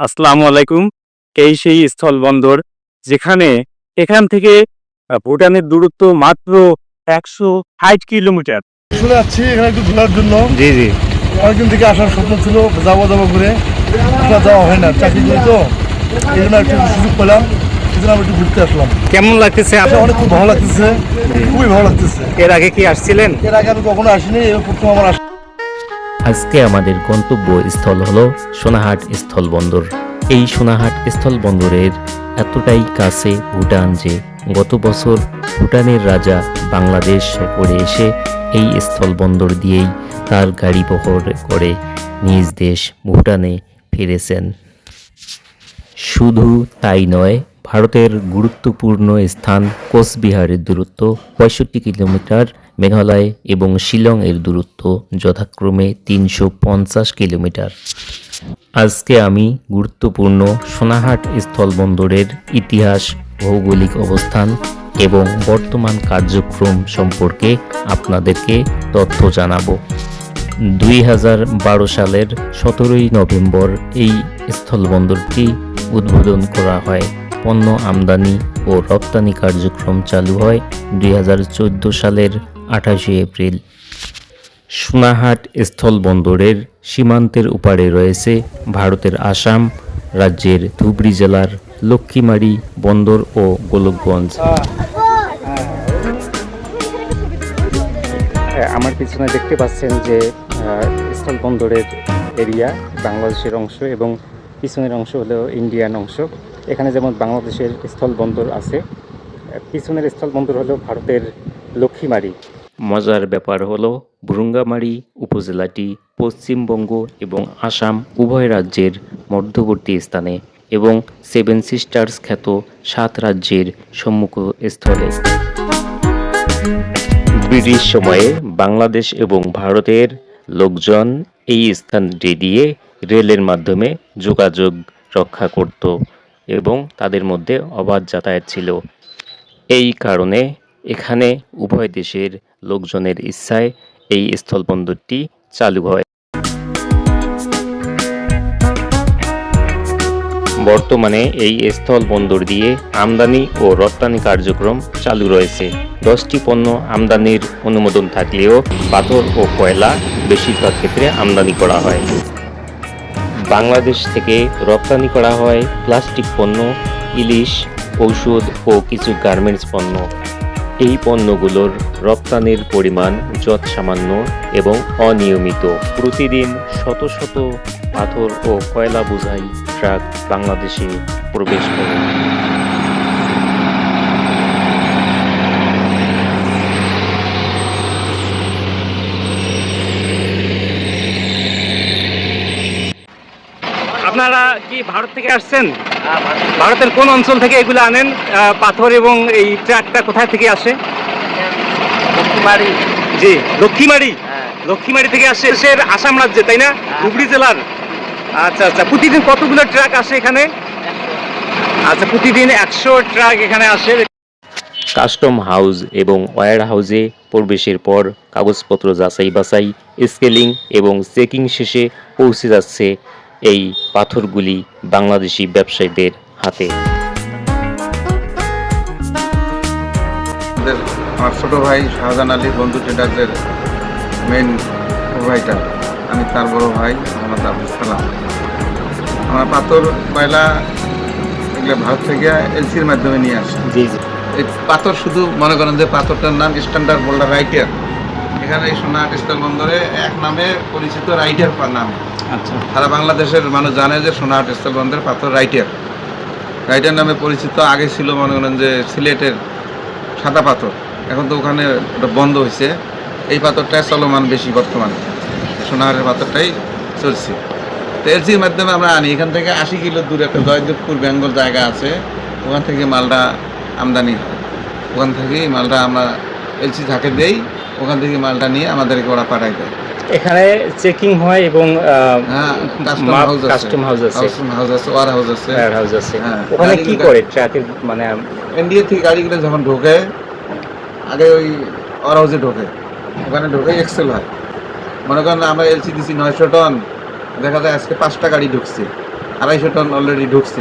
আসসালামু আলাইকুম এই সেই স্থলবন্দর যেখানে এখান থেকে ভুটানের দূরত্ব মাত্র একশো ষাট কিলোমিটার। চলে যাচ্ছি এখানে একটু ঘোরার জন্য। জি জি। অনেকদিন থেকে আসার স্বপ্ন ছিল যাব যাব করে যাওয়া হয় না চাকরি করি তো। এই জন্য একটু সুযোগ পেলাম আমি একটু ঘুরতে আসলাম। কেমন লাগতেছে আপনার? অনেক খুব ভালো লাগতেছে খুবই ভালো লাগতেছে। এর আগে কি আসছিলেন? এর আগে আমি কখনো আসিনি প্রথম আমার আজকে আমাদের গন্তব্য স্থল হলো সোনাহাট স্থলবন্দর। এই সোনাহাট স্থলবন্দরের এতটাই কাছে ভুটান যে গত বছর ভুটানের রাজা বাংলাদেশ সফরে এসে এই স্থলবন্দর দিয়েই তার গাড়ি বহর করে নিজ দেশ ভুটানে ফিরেছেন। শুধু তাই নয় ভারতের গুরুত্বপূর্ণ স্থান কোচবিহারের দূরত্ব, পঁয়ষট্টি কিলোমিটার, মেঘালয় এবং শিলং এর দূরত্ব যথাক্রমে তিনশো পঞ্চাশ কিলোমিটার। আজকে আমি গুরুত্বপূর্ণ সোনাহাট স্থলবন্দরের ইতিহাস, ভৌগোলিক অবস্থান এবং বর্তমান কার্যক্রম সম্পর্কে আপনাদেরকে তথ্য জানাব। দুই হাজার বারো সালের সতেরোই নভেম্বর এই স্থলবন্দরটি উদ্বোধন করা হয়। পণ্য আমদানি ও রপ্তানি কার্যক্রম চালু হয় দুই হাজার চোদ্দ সালের আঠাশে এপ্রিল। সোনাহাট স্থলবন্দরের সীমান্তের উপারে রয়েছে ভারতের আসাম রাজ্যের ধুবড়ি জেলার লক্ষ্মীমারি বন্দর ও গোলকগঞ্জ। হ্যাঁ, আমার পিছনে দেখতে পাচ্ছেন যে স্থলবন্দরের এরিয়া বাংলাদেশের অংশ এবং পিছনের অংশ হলো ইন্ডিয়ান অংশ। এখানে যেমন বাংলাদেশের স্থলবন্দর আছে, পিছনের স্থলবন্দর হলো ভারতের লক্ষ্মীমারি। মজার ব্যাপার হলো ভ্রুঙ্গামারি উপজেলাটি পশ্চিমবঙ্গ এবং আসাম উভয় রাজ্যের মধ্যবর্তী স্থানে এবং সেভেন সিস্টার্স খ্যাত সাত রাজ্যের সম্মুখ স্থলে। ব্রিটিশ সময়ে বাংলাদেশ এবং ভারতের লোকজন এই স্থানটি দিয়ে রেলের মাধ্যমে যোগাযোগ রক্ষা করত। এবং তাদের মধ্যে অবাধ যাতায়াত ছিল। এই কারণে এখানে উভয় দেশের লোকজনের ইচ্ছায় এই স্থলবন্দরটি চালু হয়। বর্তমানে এই স্থলবন্দর দিয়ে আমদানি ও রপ্তানি কার্যক্রম চালু রয়েছে। দশটি পণ্য আমদানির অনুমোদন থাকলেও পাথর ও কয়লা বেশিরভাগ ক্ষেত্রে আমদানি করা হয়। বাংলাদেশ থেকে রপ্তানি করা হয় প্লাস্টিক পণ্য, ইলিশ, ঔষধ ও কিছু গার্মেন্টস পণ্য। এই পণ্যগুলোর রপ্তানির পরিমাণ যৎ সামান্য এবং অনিয়মিত। প্রতিদিন শত শত পাথর ও কয়লা বোঝাই ট্রাক বাংলাদেশে প্রবেশ করে। আপনারা কি ভারত থেকে আসছেন? ভারতের কোন অঞ্চল থেকে এগুলো আনেন? পাথর এবং এই ট্রাকটা কোথায় থেকে আসে? জি লক্ষ্মীমারি। লক্ষ্মীমারি থেকে আসে দেশের আসাম রাজ্যে তাই না? ধুবড়ি জেলার। আচ্ছা আচ্ছা প্রতিদিন কতগুলো ট্রাক আসে এখানে? আচ্ছা প্রতিদিন একশো ট্রাক এখানে আসে। কাস্টম হাউস এবং ওয়্যার হাউসে প্রবেশের পর কাগজপত্র যাচাই বাছাই স্কেলিং এবং চেকিং শেষে পৌঁছে যাচ্ছে এই পাথরগুলি বাংলাদেশি ব্যবসায়ীদের হাতে। আমার ছোট ভাই শাহজাহান আলী বন্ধু ট্রেডার্সের মেন প্রোভাইডার আমি তার বড় ভাই মোহাম্মদ আব্দুল সালাম। আমরা পাথর কয়লা এগুলো ভারত থেকে এলসির মাধ্যমে নিয়ে আসি। জি জি। এই পাথর শুধু মনে করেন যে পাথরটার নাম স্ট্যান্ডার্ড বোল্ডার রাইটার। এখানে এই সোনাহাট স্থল বন্দরে এক নামে পরিচিত রাইটার নামে। সারা বাংলাদেশের মানুষ জানে যে সোনাহাট স্থল বন্দরের পাথর রাইটার। রাইটার নামে পরিচিত আগে ছিল মনে করেন যে সিলেটের সাদা পাথর। এখন তো ওখানে ওটা বন্ধ হয়েছে এই পাথরটাই চলমান বেশি বর্তমানে। সোনাহাটের পাথরটাই চলছে। তো এলসির মাধ্যমে আমরা আনি। এখান থেকে আশি কিলো দূরে একটা জয়দেবপুর বেঙ্গল জায়গা আছে। ওখান থেকে মালটা আমদানি ওখান থেকেই মালটা আমরা এলসি থাকে দেই। ওখান থেকে মালটা নিয়ে আমাদেরকে ওরা পাঠাই দেয়। এখানে চেকিং হয় এবং হ্যাঁ কাস্টম হাউস আছে। custom আছে। হাউস আছে ওয়ার হাউস আছে। হ্যাঁ। ওখানে কি করে ট্রাকের মানে এনডিএ থেকে গাড়িগুলো যখন ঢোকে আগে ওই ওয়ার হাউসে ঢোকে। ওখানে ঢোকে এক্সেল হয়। মনে করেন আমরা এলসি দিছি নয়শো টন দেখা যায় আজকে পাঁচটা গাড়ি ঢুকছে। আড়াইশো টন অলরেডি ঢুকছে।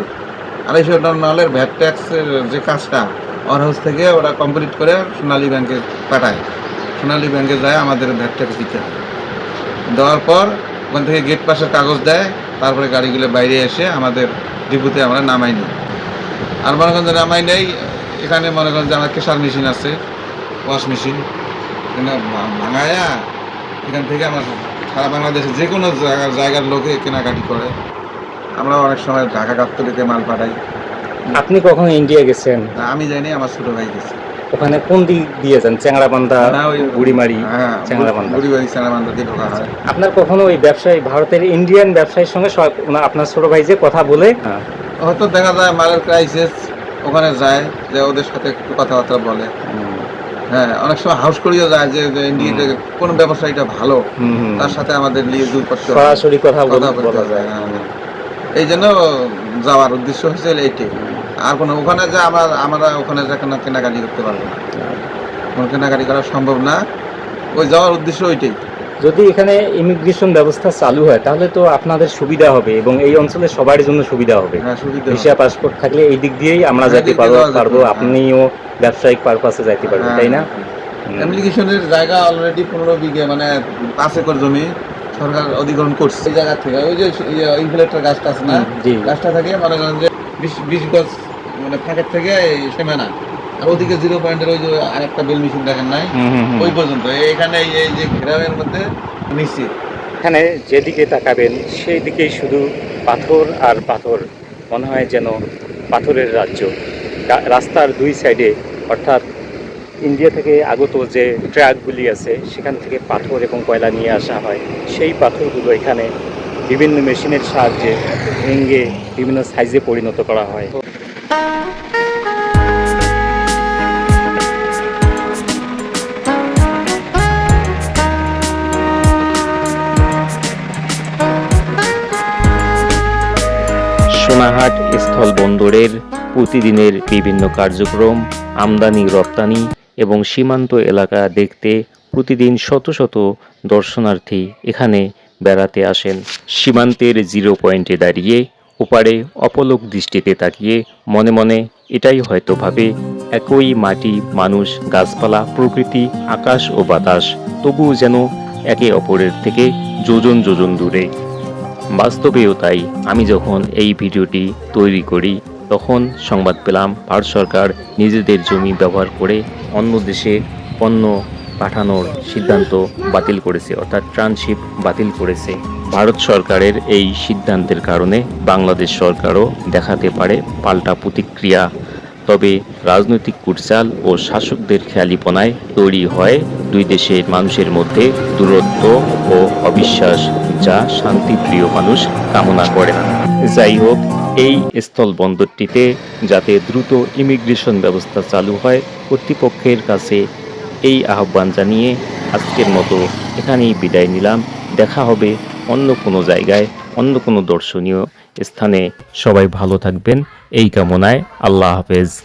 আড়াইশো টন মালের ভ্যাট ট্যাক্সের যে কাজটা ওয়ার হাউস থেকে ওরা কমপ্লিট করে সোনালী ব্যাংকে পাঠায়। সোনালী ব্যাংকে যায় আমাদের ভ্যাট ট্যাক্স দিতে হয়। দেওয়ার পর ওখান থেকে গেট পাশের কাগজ দেয় তারপরে গাড়িগুলো বাইরে এসে আমাদের ডিপুতে আমরা নামাই নিই। আর মনে করেন যে নামাই নেই এখানে মনে করেন যে আমার কেশার মেশিন আছে ওয়াশ মেশিন। এখানে ভাঙায়া এখান থেকে আমার সারা বাংলাদেশে যে কোনো জায়গার জায়গার লোকে কেনাকাটি করে। আমরা অনেক সময় ঢাকা গাবতলিতে মাল পাঠাই। আপনি কখন ইন্ডিয়া গেছেন? আমি জানি আমার ছোটো ভাই গেছে। ওখানে কোন দিক দিয়ে যান? ওই বুড়িমারি হ্যাঁ চ্যাংড়াবান্ধা। বুড়িবাড়ি চ্যাংড়াবান্ধা দিয়ে ঢোকা হয়। আপনার কখনো ওই ব্যবসায়ী ভারতের ইন্ডিয়ান ব্যবসায়ীর সঙ্গে সব- আপনার ছোট ভাই যে কথা বলে? হ্যাঁ, হয়তো দেখা যায় মালের ক্রাইসিস ওখানে যায় যে ওদের সাথে একটু কথাবার্তা বলে। হ্যাঁ অনেক সময় হাউস করিও যায় যে যে ইন্ডিয়াতে কোন ব্যবসায়ীটা ভালো। তার সাথে আমাদের নিয়ে দূর করতে সরাসরি কথা কথা বলা যায়। হ্যাঁ। এই জন্য যাওয়ার উদ্দেশ্য হচ্ছে এইটাই। আর কোনো ওখানে যে আমরা আমরা ওখানে যে কোনো কেনাকাটি করতে পারব না। কোনো কেনাকাটি করা সম্ভব না। ওই যাওয়ার উদ্দেশ্য ওইটাই। যদি এখানে ইমিগ্রেশন ব্যবস্থা চালু হয় তাহলে তো আপনাদের সুবিধা হবে এবং এই অঞ্চলে সবার জন্য সুবিধা হবে। হ্যাঁ ভিসা পাসপোর্ট থাকলে এই দিক দিয়েই আমরা হ্যাঁ, যেতে পারব পারব আপনিও ব্যবসায়িক পারপাসে যাইতে পারবেন হ্যাঁ। তাই না। অ্যাপ্লিকেশনের জায়গা অলরেডি পনেরো বিঘে মানে পাঁচ একর জমি সরকার অধিগ্রহণ করছে। এই জায়গা থেকে ওই যে ইনফ্লেক্টর গাছটা আছে না? গাছটা থেকে মনে করেন যে বিশ বিশ গজ মানে ফাঁকের থেকে সীমানা। আর ওদিকে জিরো পয়েন্টের ওই যে আরেকটা বেল মেশিন দেখেন নাই। ওই পর্যন্ত। এখানে এই- এই যে ঘেরাওয়ের মধ্যে নিশ্চিত। এখানে যেদিকে তাকাবেন সেই দিকেই শুধু পাথর আর পাথর। মনে হয় যেন পাথরের রাজ্য। রাস্তার দুই সাইডে অর্থাৎ ইন্ডিয়া থেকে আগত যে ট্রাকগুলি আছে সেখান থেকে পাথর এবং কয়লা নিয়ে আসা হয়। সেই পাথরগুলো এখানে বিভিন্ন মেশিনের সাহায্যে ভেঙে বিভিন্ন সাইজে পরিণত করা হয়। সোনাহাট স্থল বন্দরের প্রতিদিনের বিভিন্ন কার্যক্রম, আমদানি, রপ্তানি এবং সীমান্ত এলাকা দেখতে প্রতিদিন শত শত দর্শনার্থী এখানে বেড়াতে আসেন। সীমান্তের জিরো পয়েন্টে দাঁড়িয়ে, ওপারে অপলোক দৃষ্টিতে তাকিয়ে মনে মনে এটাই হয়তো ভাবে, একই মাটি, মানুষ, গাছপালা, প্রকৃতি, আকাশ ও বাতাস, তবুও যেন একে অপরের থেকে যোজন যোজন দূরে। বাস্তবেও তাই, আমি যখন এই ভিডিওটি তৈরি করি, তখন সংবাদ পেলাম ভারত সরকার নিজেদের জমি ব্যবহার করে অন্য দেশে পণ্য পাঠানোর সিদ্ধান্ত বাতিল করেছে, অর্থাৎ ট্রানশিপ বাতিল করেছে। ভারত সরকারের এই সিদ্ধান্তের কারণে বাংলাদেশ সরকারও দেখাতে পারে পাল্টা প্রতিক্রিয়া। তবে রাজনৈতিক কুটচাল ও শাসকদের খেয়ালিপনায় তৈরি হয় দুই দেশের মানুষের মধ্যে দূরত্ব ও অবিশ্বাস, যা শান্তিপ্রিয় মানুষ কামনা করে। যাই হোক, এই স্থল বন্দরটিতে যাতে দ্রুত ইমিগ্রেশন ব্যবস্থা চালু হয়, কর্তৃপক্ষের কাছে এই আহ্বান জানিয়ে আজকের মতো এখানেই বিদায় নিলাম। দেখা হবে অন্য কোনো জায়গায়, অন্য কোনো দর্শনীয় স্থানে। সবাই ভালো থাকবেন। এই কামনায় আল্লাহ হাফেজ।